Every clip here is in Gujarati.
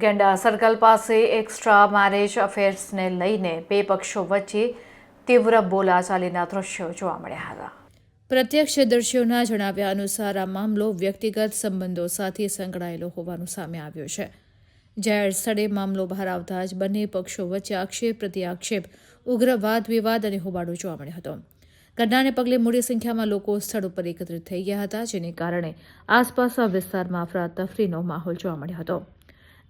ગેંડા સર્કલ પાસે એક્સ્ટ્રા મેરેજ અફેર્સને લઈને બે પક્ષો વચ્ચે તીવ્ર બોલાચાલીના દૃશ્યો જોવા મળ્યા હતા. પ્રત્યક્ષદર્શીઓના જણાવ્યા અનુસાર આ મામલો વ્યક્તિગત સંબંધો સાથે સંકળાયેલો હોવાનું સામે આવ્યું છે. જાહેર સ્થળે મામલો બહાર આવતા જ બંને પક્ષો વચ્ચે આક્ષેપ પ્રતિ આક્ષેપ ઉગ્ર વાદ વિવાદ અને હોબાળો જોવા મળ્યો હતો. ઘટનાને પગલે મોટી સંખ્યામાં લોકો સ્થળ ઉપર એકત્રિત થઈ ગયા હતા, જેને કારણે આસપાસના વિસ્તારમાં અફરાતફરીનો માહોલ જોવા મળ્યો હતો.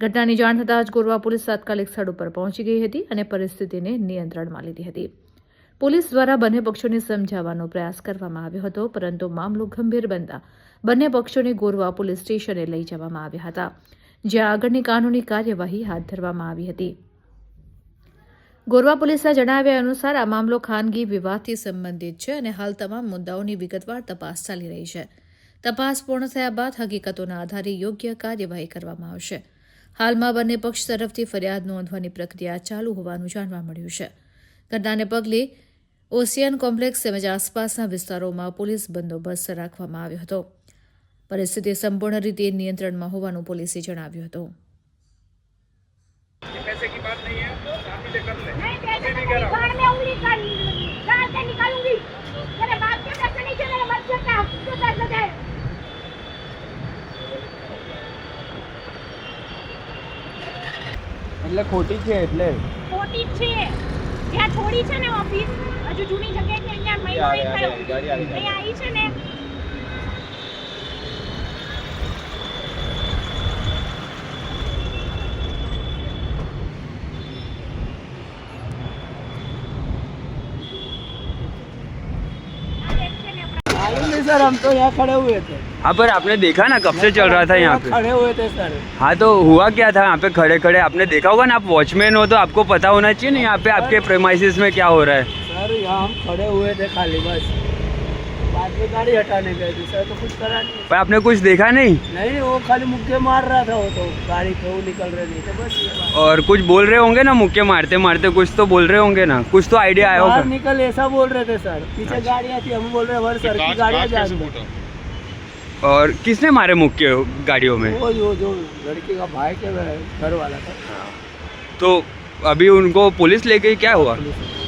ઘટનાની જાણ થતાં જ ગોરવા પોલીસ તાત્કાલિક સ્થળ ઉપર પહોંચી ગઈ હતી અને પરિસ્થિતિને નિયંત્રણમાં લીધી હતી. પોલીસ દ્વારા બંને પક્ષોને સમજાવવાનો પ્રયાસ કરવામાં આવ્યો હતો, પરંતુ મામલો ગંભીર બનતા બંને પક્ષોને ગોરવા પોલીસ સ્ટેશને લઈ જવામાં આવ્યા હતા, જ્યાં આગળની કાનૂની કાર્યવાહી હાથ ધરવામાં આવી હતી. ગોરવા પોલીસના જણાવ્યા અનુસાર આ મામલો ખાનગી વિવાદથી સંબંધિત છે અને હાલ તમામ મુદ્દાઓની વિગતવાર તપાસ ચાલી રહી છે. તપાસ પૂર્ણ થયા બાદ હકીકતોના આધારે યોગ્ય કાર્યવાહી કરવામાં આવશે. હાલમાં બંને પક્ષ તરફથી ફરિયાદ નોંધવાની પ્રક્રિયા ચાલુ હોવાનું જાણવા મળ્યું છે ઘટનાને પગલે ઓસિયન કોમ્પ્લેક્સ તેમજ આસપાસના વિસ્તારોમાં પોલીસ બંદોબસ્ત રાખવામાં આવ્યો હતો પરિસ્થિતિ સંપૂર્ણ રીતે નિયંત્રણમાં હોવાનું પોલીસે જણાવ્યું હતું पैसे की बात नहीं है शादी से कर ले नहीं पैसे अभी तो भी कह मेरी रहा એટલે ખોટી છે એટલે. ખોટી છે. જ્યાં છોડી છે ને ઓફિસ હજુ જૂની જગ્યા છે અહીંયા મહિનો નહીં થયો. અહીંયા આવી છે ને. સર આમ તો અહીંયા ખડે ઉભે છે. तो हाँ पर आपने देखा ना कब से चल रहा था यहाँ पे? खड़े हुए थे सर। हाँ तो हुआ क्या था? यहाँ पे खड़े खड़े आपने देखा होगा ना आप वॉचमैन हो तो आपको पता होना चाहिए ना यहाँ पे आपके प्रेमाइसिस में क्या हो रहा है। सर यहाँ हम खड़े हुए थे खाली बस। बाद में गाड़ी हटाने गए थे सर तो कुछ करा नहीं। पर आपने कुछ देखा नहीं? नहीं वो खाली मुक्के मार रहा था वो तो। गाड़ी पे वो निकल रहे थे बस और कुछ बोल रहे होंगे ना मुक्के मारते मारते कुछ तो बोल रहे होंगे ना। कुछ तो आइडिया आया होगा। निकल ऐसा बोल रहे थे सर। पीछे गाड़ियाँ थी हम बोल रहे वर सर की गाड़ियाँ जा रही। और किसने मारे मुक्के गाड़ियों में वो जो जो लड़की का भाई के घर वाला था तो अभी उनको पुलिस ले गई क्या हुआ पुलिस